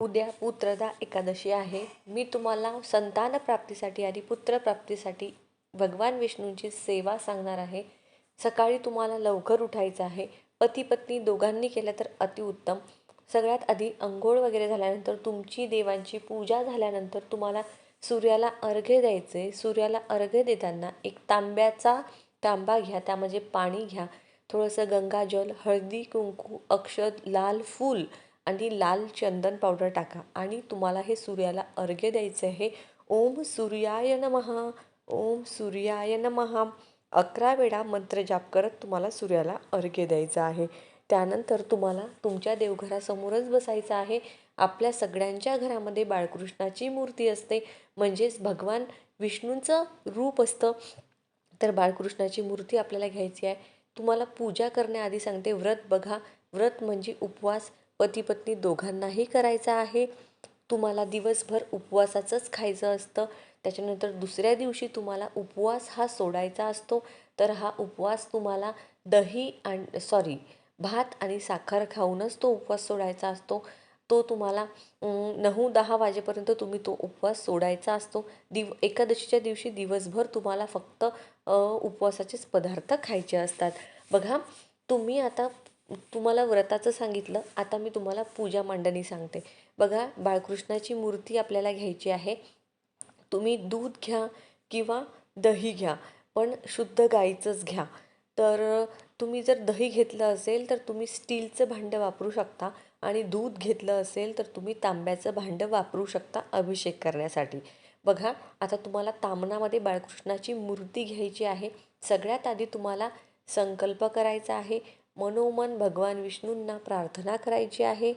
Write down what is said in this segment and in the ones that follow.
उद्या पुत्रदा एकादशी आहे. मी तुम्हाला संतान प्राप्तीसाठी आणि पुत्रप्राप्तीसाठी भगवान विष्णूंची सेवा सांगणार आहे. सकाळी तुम्हाला लवकर उठायचं आहे. पती पत्नी दोघांनी केलं तर अतिउत्तम सगळ्यात आधी अंघोळ वगैरे झाल्यानंतर तुमची देवांची पूजा झाल्यानंतर तुम्हाला सूर्याला अर्घ्य द्यायचे सूर्याला अर्घ्य देताना एक तांब्याचा तांबा घ्या. त्यामध्ये पाणी घ्या. थोडंसं गंगाजल हळदी कुंकू अक्षत लाल फूल आणि लाल चंदन पावडर टाका. आणि तुम्हाला हे सूर्याला अर्घ्य द्यायचं आहे. ओम सूर्याय नमः. ओम सूर्याय नमः. अकरा वेळा मंत्र जाप करत तुम्हाला सूर्याला अर्घ्य द्यायचं आहे. त्यानंतर तुम्हाला तुमच्या देवघरासमोरच बसायचं आहे. आपल्या सगळ्यांच्या घरामध्ये बाळकृष्णाची मूर्ती असते. म्हणजेच भगवान विष्णूंचं रूप असतं. तर बाळकृष्णाची मूर्ती आपल्याला घ्यायची आहे. तुम्हाला पूजा करण्याआधी सांगते. व्रत बघा. व्रत म्हणजे उपवास. पती पत्नी दोघांनाही करायचा आहे. तुम्हाला दिवसभर उपवासाचंच खायचं असतं. त्याच्यानंतर दुसऱ्या दिवशी तुम्हाला उपवास हा सोडायचा असतो. तर हा उपवास तुम्हाला दही आणि सॉरी भात आणि साखर खाऊनच तो उपवास सोडायचा असतो. तो तुम्हाला नऊ दहा वाजेपर्यंत तुम्ही तो उपवास सोडायचा असतो. दिव एकादशीच्या दिवशी दिवसभर तुम्हाला फक्त उपवासाचेच पदार्थ खायचे असतात. बघा तुम्ही आता तुम्हाला व्रताचं सांगितलं आता मी तुम्हाला पूजा मांडणी सांगते. बघा बाळकृष्णाची मूर्ती आपल्याला घ्यायची आहे. तुम्ही दूध घ्या किंवा दही घ्या पण शुद्ध गाईचंच घ्या. तर तुम्ही जर दही घेतलं असेल तर तुम्ही स्टीलचं भांडं वापरू शकता आणि दूध घेतलं असेल तर तुम्ही तांब्याचं भांडं वापरू शकता अभिषेक करण्यासाठी. बघा आता तुम्हाला तामणामध्ये बाळकृष्णाची मूर्ती घ्यायची आहे. सगळ्यात आधी तुम्हाला संकल्प करायचा आहे. मनोमन भगवान विष्णूंना प्रार्थना करायची आहे.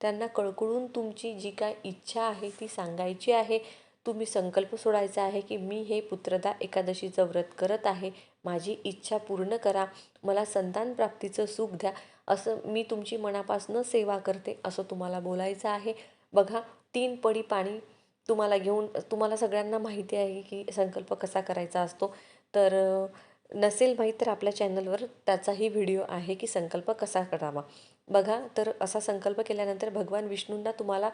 त्यांना कळकळून तुमची जी काय इच्छा आहे ती सांगायची आहे. तुम्ही संकल्प सोडायचा आहे की मी हे पुत्रदा एकादशीचं व्रत करत आहे. माझी इच्छा पूर्ण करा. मला संतान प्राप्तीचं सुख द्या. असं मी तुमची मनापासून सेवा करते असं तुम्हाला बोलायचं आहे. बघा तीन पडी पाणी तुम्हाला घेऊन तुम्हाला सगळ्यांना माहिती आहे की संकल्प कसा करायचा असतो. तर नसेल माहीत तर आपल्या चॅनलवर त्याचाही व्हिडिओ आहे की संकल्प कसा करावा. बघा तर असा संकल्प केल्यानंतर भगवान विष्णूंना तुम्हाला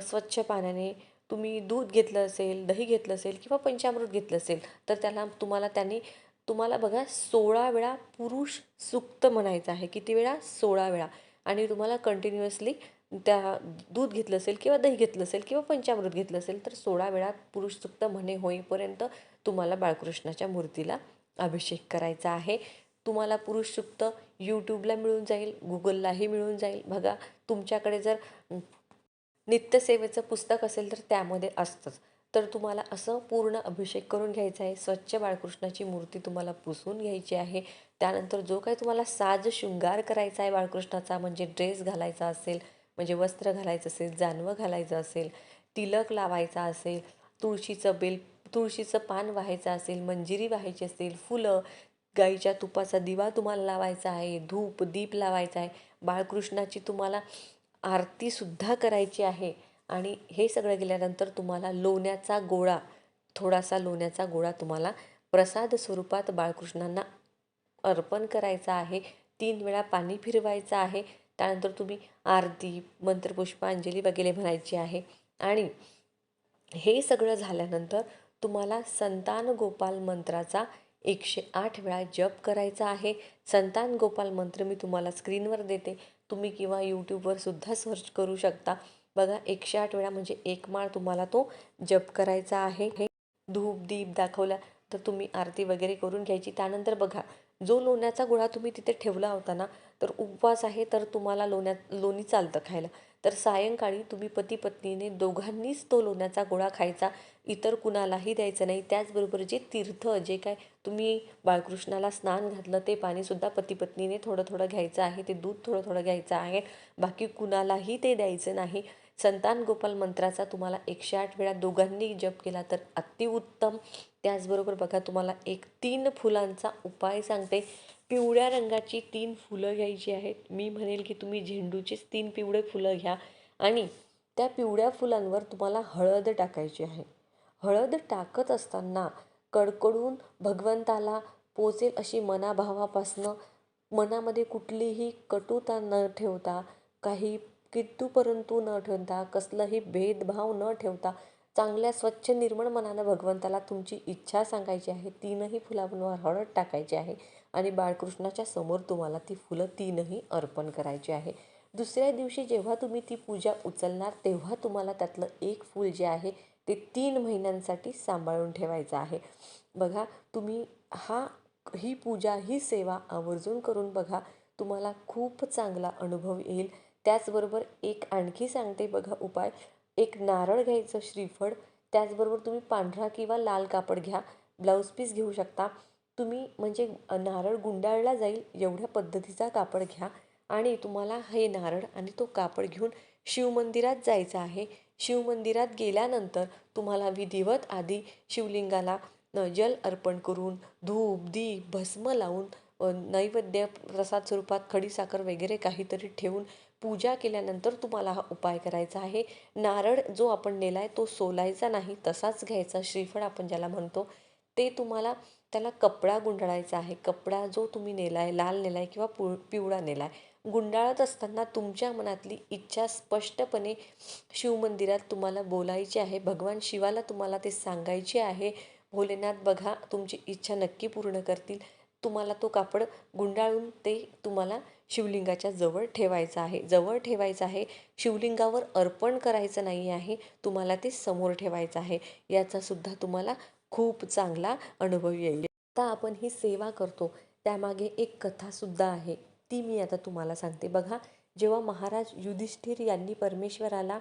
स्वच्छ पाण्याने तुम्ही दूध घेतलं असेल दही घेतलं असेल किंवा पंचामृत घेतलं असेल तर त्याला तुम्हाला त्यांनी तुम्हाला बघा सोळा वेळा पुरुष सुक्त म्हणायचं आहे. किती वेळा? सोळा वेळा. आणि तुम्हाला कंटिन्युअसली त्या दूध घेतलं असेल किंवा दही घेतलं असेल किंवा पंचामृत घेतलं असेल तर सोळा वेळा पुरुष सुक्त म्हणे होईपर्यंत तुम्हाला बाळकृष्णाच्या मूर्तीला अभिषेक करायचा आहे. तुम्हाला पुरुष सुक्त यूट्यूबला मिळून जाईल गुगललाही मिळून जाईल. बघा तुमच्याकडे जर नित्यसेवेचं पुस्तक असेल तर त्यामध्ये असतंच. तर तुम्हाला असं पूर्ण अभिषेक करून घ्यायचा आहे. स्वच्छ बाळकृष्णाची मूर्ती तुम्हाला पुसून घ्यायची आहे. त्यानंतर जो काही तुम्हाला साज शृंगार करायचा आहे बाळकृष्णाचा म्हणजे ड्रेस घालायचा असेल म्हणजे वस्त्र घालायचं असेल जानवं घालायचं असेल तिलक लावायचा असेल तुळशीचं बेल तुळशीचं पान व्हायचं असेल मंजिरी व्हायची असेल फुलं गाईच्या तुपाचा दिवा तुम्हाला लावायचा आहे धूप दीप लावायचा आहे बाळकृष्णाची तुम्हाला आरतीसुद्धा करायची आहे आणि हे सगळं गेल्यानंतर तुम्हाला लोण्याचा गोळा थोडासा लोण्याचा गोळा तुम्हाला प्रसाद स्वरूपात बाळकृष्णांना अर्पण करायचा आहे. तीन वेळा पाणी फिरवायचं आहे. त्यानंतर तुम्ही आरती मंत्रपुष्पांजली वगैरे म्हणायची आहे. आणि हे सगळं झाल्यानंतर तुम्हाला संतान गोपाल मंत्राचा एकशे आठ वेळा जप करायचा आहे. संतान गोपाल मंत्र मी तुम्हाला स्क्रीनवर देते. तुम्ही किंवा यूट्यूबवर सुद्धा सर्च करू शकता. बघा एकशे आठ वेळा म्हणजे एक माळ तुम्हाला तो जप करायचा आहे. हे धूप दीप दाखवला तर तुम्ही आरती वगैरे करून घ्यायची. त्यानंतर बघा जो लोण्याचा गोळा तुम्ही तिथे ठेवला होता ना तर उपवास आहे तर तुम्हाला लोण्यात लोणी चालतं खायला. तर सायंकाळी तुम्ही पती पत्नीने दोघांनीच तो लोण्याचा गोळा खायचा. इतर कुणालाही द्यायचं नाही. त्याचबरोबर जे तीर्थ जे काय तुम्ही बाळकृष्णाला स्नान घातलं ते पाणीसुद्धा पती पत्नीने थोडं थोडं घ्यायचं आहे. ते दूध थोडं थोडं घ्यायचं आहे. बाकी कुणालाही ते द्यायचं नाही. संतान गोपाल मंत्राचा तुम्हाला एकशे आठ वेळा दोघांनी जप केला तर अतिउत्तम. त्याचबरोबर बघा तुम्हाला एक तीन फुलांचा उपाय सांगते. पिवळ्या रंगाची तीन फुलं घ्यायची आहेत. मी म्हणेल की तुम्ही झेंडूचीच तीन पिवळे फुलं घ्या आणि त्या पिवळ्या फुलांवर तुम्हाला हळद टाकायची आहे. हळद टाकत असताना कडकडून भगवंताला पोचेल अशी मनाभावापासनं मनामध्ये कुठलीही कटुता न ठेवता काही किंतु परंतु न ठेवता कसलंही भेदभाव न ठेवता चांगल्या स्वच्छ निर्मळ मनानं भगवंताला तुमची इच्छा सांगायची आहे. तीनही फुलांवर हळद टाकायची आहे. आणि बाळकृष्णाच्या समोर तुम्हाला ती फुलं तीनही अर्पण करायची आहे. दुसऱ्या दिवशी जेव्हा तुम्ही ती पूजा उचलणार तेव्हा तुम्हाला त्यातलं एक फूल जे आहे ते तीन महिन्यांसाठी सांभाळून ठेवायचं आहे. बघा तुम्ही हा ही पूजा ही सेवा आवर्जून करून बघा तुम्हाला खूप चांगला अनुभव येईल. त्याचबरोबर एक आणखी सांगते बघा उपाय. एक नारळ घ्यायचं श्रीफळ त्याचबरोबर तुम्ही पांढरा किंवा लाल कापड घ्या. ब्लाऊज पीस घेऊ शकता. तुम्ही म्हणजे नारळ गुंडाळला जाईल एवढ्या पद्धतीचा कापड घ्या. आणि तुम्हाला हे नारळ आणि तो कापड घेऊन शिवमंदिरात जायचं आहे. शिवमंदिरात गेल्यानंतर तुम्हाला विधिवत आधी शिवलिंगाला जल अर्पण करून धूप दीप भस्म लावून नैवेद्य प्रसाद स्वरूपात खडीसाखर वगैरे काहीतरी ठेवून पूजा केल्यानंतर तुम्हाला हा उपाय करायचा आहे. नारळ जो आपण नेला आहे तो सोलायचा नाही तसाच घ्यायचा. श्रीफळ आपण ज्याला म्हणतो ते तुम्हाला त्याला कपडा गुंडाळायचा आहे. कपडा जो तुम्ही नेला आहे लाल नेला आहे किंवा पु पिवळा नेला आहे गुंडाळत असताना तुमच्या मनातली इच्छा स्पष्टपणे शिवमंदिरात तुम्हाला बोलायची आहे. भगवान शिवाला तुम्हाला ते सांगायचे आहे. भोलेनाथ बघा तुमची इच्छा नक्की पूर्ण करतील. तुम्हाला तो कापड गुंडाळून ते तुम्हाला शिवलिंगाच्या जवळ ठेवायचं आहे. जवळ ठेवायचं आहे. शिवलिंगावर अर्पण करायचं नाही आहे. तुम्हाला ते समोर ठेवायचं आहे. याचासुद्धा तुम्हाला खूप चांगला अनुभव येईल. आता आपण ही सेवा करतो त्यामागे एक कथासुद्धा आहे. ती मी आता तुम्हाला सांगते. बघा जेव्हा महाराज युधिष्ठिर यांनी परमेश्वराला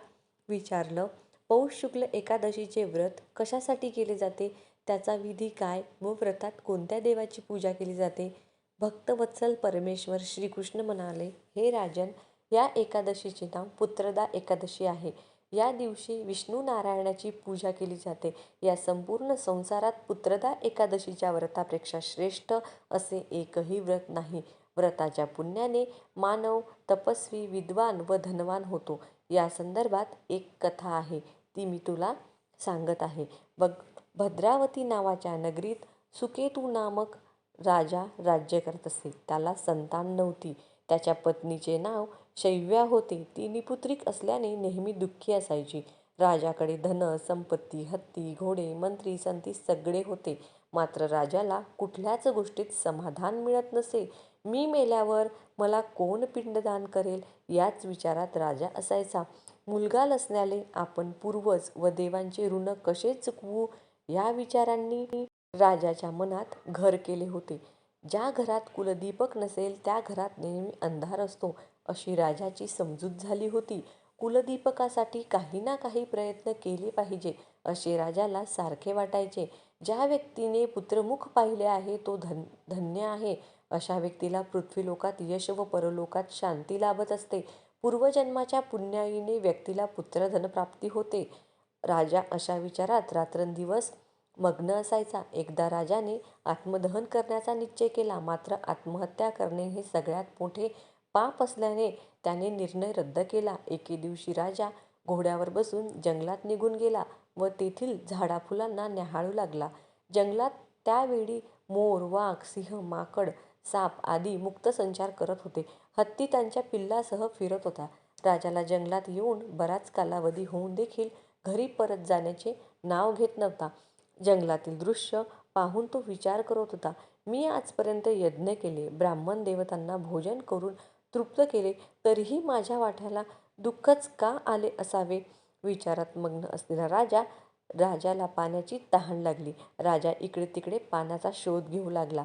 विचारलं पौष शुक्ल एकादशीचे व्रत कशासाठी केले जाते? त्याचा विधी काय व व्रतात कोणत्या देवाची पूजा केली जाते? भक्तवत्सल परमेश्वर श्रीकृष्ण म्हणाले हे राजन या एकादशीचे नाव पुत्रदा एकादशी आहे. या दिवशी विष्णू नारायणाची पूजा केली जाते. या संपूर्ण संसारात पुत्रदा एकादशीच्या व्रतापेक्षा श्रेष्ठ असे एकही व्रत नाही. व्रताच्या पुण्याने मानव तपस्वी विद्वान व धनवान होतो. या संदर्भात एक कथा आहे. ती मी तुला सांगत आहे. बघ भद्रावती नावाच्या नगरीत सुकेतू नामक राजा राज्य करत असे. त्याला संतान नव्हती. त्याच्या पत्नीचे नाव शैव्या होते. ती निपुत्रिक असल्याने नेहमी दुःखी असायची. राजाकडे धन संपत्ती हत्ती घोडे मंत्री संती सगळे होते. मात्र राजाला कुठल्याच गोष्टीत समाधान मिळत नसे. मी मेल्यावर मला कोण पिंडदान करेल? याच विचारात राजा असायचा. मुलगा नसल्याने आपण पूर्वज व देवांचे ऋण कसे चुकवू? या विचारांनी राजाच्या मनात घर केले होते. ज्या घरात कुलदीपक नसेल त्या घरात नेहमी अंधार असतो. अशी राजाची समजूत झाली होती. कुलदीपकासाठी काही ना काही प्रयत्न केले पाहिजे असे राजाला सारखे वाटायचे. ज्या व्यक्तीने पुत्रमुख पाहिले आहे तो धन धन्य आहे. अशा व्यक्तीला पृथ्वीलोकात यश व परलोकात शांती लाभत असते. पूर्वजन्माच्या पुण्याईने व्यक्तीला पुत्रधनप्राप्ती होते. राजा अशा विचारात रात्रंदिवस मग्न असायचा. एकदा राजाने आत्मदहन करण्याचा निश्चय केला. मात्र आत्महत्या करणे हे सगळ्यात मोठे पाप असल्याने त्याने निर्णय रद्द केला. एके दिवशी राजा घोड्यावर बसून जंगलात निघून गेला व तेथील झाडाफुलांना न्याहाळू लागला. जंगलात त्यावेळी मोर वाघ सिंह माकड साप आदी मुक्त संचार करत होते. हत्ती त्यांच्या पिल्लासह फिरत होता. राजाला जंगलात येऊन बराच कालावधी होऊन देखील घरी परत जाण्याचे नाव घेत नव्हता. जंगलातील दृश्य पाहून तो विचार करत होता मी आजपर्यंत यज्ञ केले. ब्राह्मण देवतांना भोजन करून तृप्त केले तरीही माझ्या वाट्याला दुःखच का आले असावे? विचारात मग्न असलेला राजा राजाला पाण्याची तहान लागली. राजा इकडे तिकडे पाण्याचा शोध घेऊ लागला.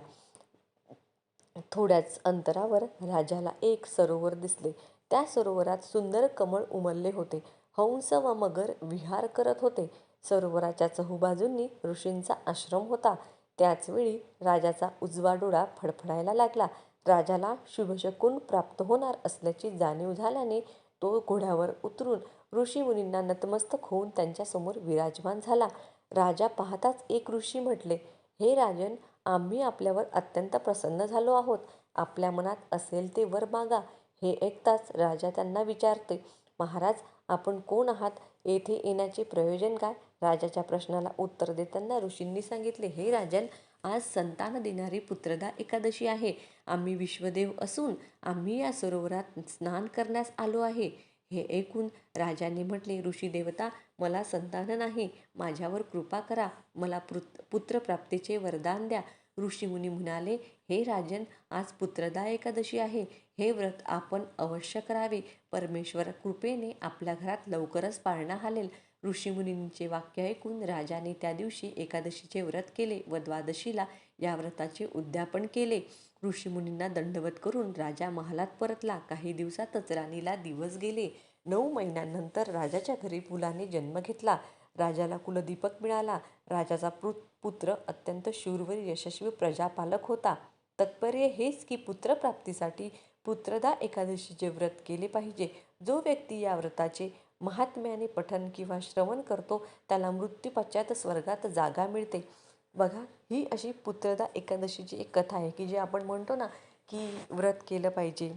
थोड्याच अंतरावर राजाला एक सरोवर दिसले. त्या सरोवरात सुंदर कमळ उमलले होते. हंस व मगर विहार करत होते. सरोवराच्या चहूबाजूंनी ऋषींचा आश्रम होता. त्याचवेळी राजाचा उजवा डोळा फडफडायला लागला. राजाला शुभशकून प्राप्त होणार असल्याची जाणीव झाल्याने तो घोड्यावर उतरून ऋषीमुनींना नतमस्तक होऊन त्यांच्यासमोर विराजमान झाला. राजा पाहताच एक ऋषी म्हटले हे राजन आम्ही आपल्यावर अत्यंत प्रसन्न झालो आहोत. आपल्या मनात असेल ते वर मागा. हे ऐकताच राजा त्यांना विचारते महाराज आपण कोण आहात? येथे येण्याचे प्रयोजन काय? राजाच्या प्रश्नाला उत्तर देताना ऋषींनी सांगितले हे राजन आज संतान देणारी पुत्रदा एकादशी आहे. आम्ही विश्वदेव असून आम्ही या सरोवरात स्नान करण्यास आलो आहे. हे ऐकून राजाने म्हटले ऋषी देवता मला संतान नाही. माझ्यावर कृपा करा. मला पुत पुत्रप्राप्तीचे वरदान द्या. ऋषीमुनी म्हणाले हे राजन आज पुत्रदा एकादशी आहे. हे व्रत आपण अवश्य करावे. परमेश्वर कृपेने आपल्या घरात लवकरच पाळणा हालेल. ऋषीमुनींचे वाक्य ऐकून राजाने त्या दिवशी एकादशीचे व्रत केले व द्वादशीला या व्रताचे उद्यापन केले. ऋषीमुनींना दंडवत करून राजा महालात परतला. काही दिवसातच राणीला दिवस गेले. नऊ महिन्यांनंतर राजाच्या घरी पुलाने जन्म घेतला. राजाला कुलदीपक मिळाला. राजाचा पु पुत्र अत्यंत शूरवर यशस्वी प्रजापालक होता. तत्पर्य हेच की पुत्रप्राप्तीसाठी पुत्रदा एकादशीचे व्रत केले पाहिजे. जो व्यक्ती या व्रताचे महात्म्याने पठन किंवा श्रवण करतो त्याला मृत्यूपश्चात स्वर्गात जागा मिळते. बघा ही अशी पुत्रदा एकादशीची एक कथा आहे की जे आपण म्हणतो ना की व्रत केलं पाहिजे.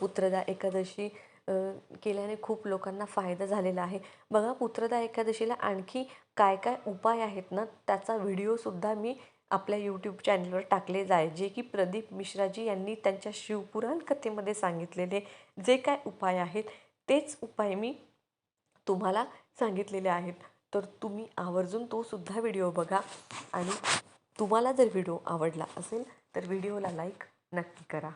पुत्रदा एकादशी केल्याने खूप लोकांना फायदा झालेला आहे. बघा पुत्रदा एकादशीला आणखी काय काय उपाय आहेत ना त्याचा व्हिडिओसुद्धा मी आपल्या यूट्यूब चॅनलवर टाकले जाय जे की प्रदीप मिश्राजी यांनी त्यांच्या शिवपुराण कथेमध्ये सांगितलेले जे काय उपाय आहेत तेच उपाय मी तुम्हाला सांगितलेले आहेत. तर तुम्ही आवर्जून तोसुद्धा व्हिडिओ बघा. आणि तुम्हाला जर व्हिडिओ आवडला असेल तर व्हिडिओला लाईक नक्की करा.